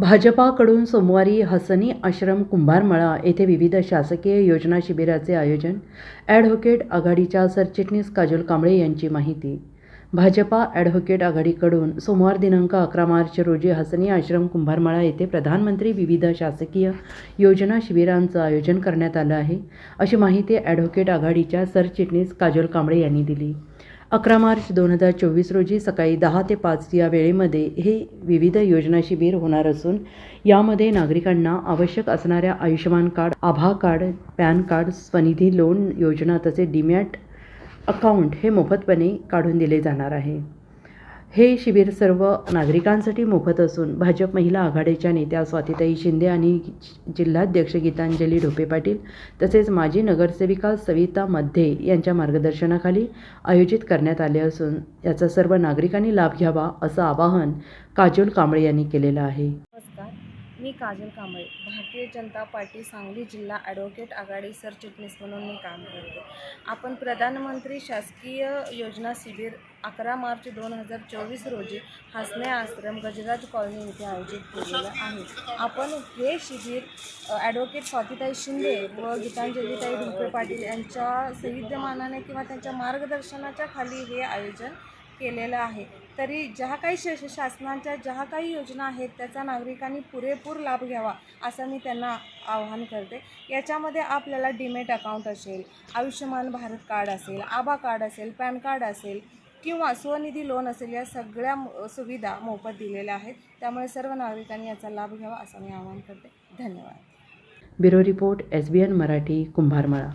भाजपाकडून सोमवारी हसनी आश्रम कुंभारमळा येथे विविध शासकीय योजना शिबिराचे आयोजन ॲडव्होकेट आघाडीच्या सरचिटणीस काजल कांबळे यांची माहिती. भाजपा ॲडव्होकेट आघाडीकडून सोमवार दिनांक अकरा मार्च रोजी हसनी आश्रम कुंभारमळा येथे प्रधानमंत्री विविध शासकीय योजना शिबिरांचं आयोजन करण्यात आलं आहे अशी माहिती ॲडव्होकेट आघाडीच्या सरचिटणीस काजल कांबळे यांनी दिली. अकरा मार्च दोन हजार चोवीस रोजी सकाळी दहा ते पाच या वेळेमध्ये हे विविध योजना शिबिर होणार असून यामध्ये नागरिकांना आवश्यक असणाऱ्या Ayushman card Abha card PAN card Swanidhi loan योजना तसेच डीमॅट अकाउंट हे मोफतपणे काढून दिले जाणार आहे. हे शिबिर सर्व नागरिकांसाठी मोफत असून भाजप महिला आघाडीच्या नेत्या स्वातीताई शिंदे आणि जिल्हाध्यक्ष गीतांजली ढोपे पाटील तसेच माजी नगरसेविका सविता मध्ये यांच्या मार्गदर्शनाखाली आयोजित करण्यात आले असून याचा सर्व नागरिकांनी लाभ घ्यावा असं आवाहन काजोल कांबळे यांनी केलेलं आहे. मी काजल कांबळे. भारतीय जनता पार्टी सांगली जिल्हा ॲडव्होकेट आघाडी सरचिटणीस म्हणून मी काम करते. आपण प्रधानमंत्री शासकीय योजना शिबिर अकरा मार्च दोन हजार चोवीस रोजी हसने आश्रम गजराज कॉलनी येथे आयोजित केलेलं आहे. आपण हे शिबिर ॲडव्होकेट स्वातीताई शिंदे व गीतांजलीताई ढुंपे पाटील यांच्या सहित्यमानाने किंवा त्यांच्या मार्गदर्शनाच्या खाली हे आयोजन केलेलं आहे. तरी ज्या काही श शासनाच्या ज्या काही योजना आहेत त्याचा नागरिकांनी पुरेपूर लाभ घ्यावा असं मी त्यांना आवाहन करते. याच्यामध्ये आपल्याला डीमेट अकाउंट असेल आयुष्यमान भारत कार्ड असेल आभा कार्ड असेल पॅन कार्ड असेल किंवा स्वनिधी लोन असेल या सगळ्या सुविधा मोफत दिलेल्या आहेत. त्यामुळे सर्व नागरिकांनी याचा लाभ घ्यावा असं मी आवाहन करते. धन्यवाद. Bureau report S B N Marathi Kumbharmala.